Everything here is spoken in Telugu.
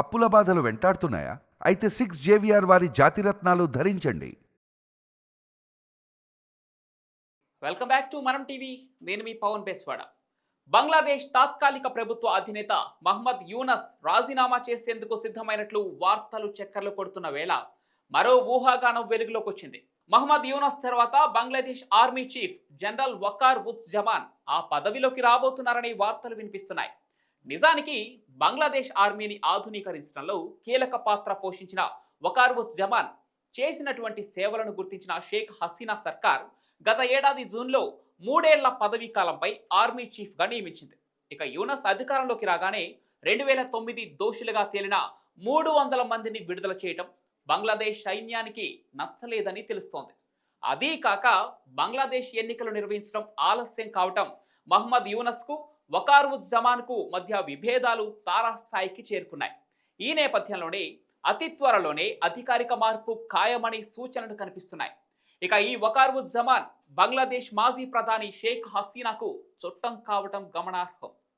అప్పుల బాధలు వెంటాడుతున్నాయా? అయితే సిక్స్ జేవిఆర్ వారి జాతిరత్నాలు ధరించండి. Welcome back to Manam TV నేను మీ పవన్ బేస్వాడ. బంగ్లాదేశ్ తాత్కాలిక ప్రభుత్వ అధినేత మహమ్మద్ యూనస్ రాజీనామా చేసేందుకు సిద్ధమైనట్లు వార్తలు చక్కర్లు కొడుతున్న వేళ మరో ఊహాగానం వెలుగులోకి వచ్చింది. మహమ్మద్ యూనస్ తర్వాత Bangladesh army chief general Waker బుత్ Zaman ఆ పదవిలోకి రాబోతున్నారని వార్తలు వినిపిస్తున్నాయి. నిజానికి బంగ్లాదేశ్ ఆర్మీని ఆధునీకరించడంలో కీలక పాత్ర పోషించిన వకార్ జమాన్ చేసినటువంటి సేవలను గుర్తించిన షేక్ హసీనా సర్కార్ గత ఏడాది జూన్లో మూడేళ్ళ పదవీ కాలంపై ఆర్మీ చీఫ్గా నియమించింది. ఇక యూనస్ అధికారంలోకి రాగానే రెండు వేల తొమ్మిది దోషులుగా తేలిన మూడు వందల మందిని విడుదల చేయటం బంగ్లాదేశ్ సైన్యానికి నచ్చలేదని తెలుస్తోంది. అదీ కాక బంగ్లాదేశ్ ఎన్నికలు నిర్వహించడం ఆలస్యం కావటం మహమ్మద్ యూనస్కు వకారుజ్ జమాన్కు మధ్య విభేదాలు తారాస్థాయికి చేరుకున్నాయి. ఈ నేపథ్యంలోనే అతి త్వరలోనే అధికారిక మార్పు ఖాయమని సూచనలు కనిపిస్తున్నాయి. ఇక ఈ వకారుజ్ జమాన్ బంగ్లాదేశ్ మాజీ ప్రధాని షేక్ హసీనాకు చుట్టం కావటం గమనార్హం.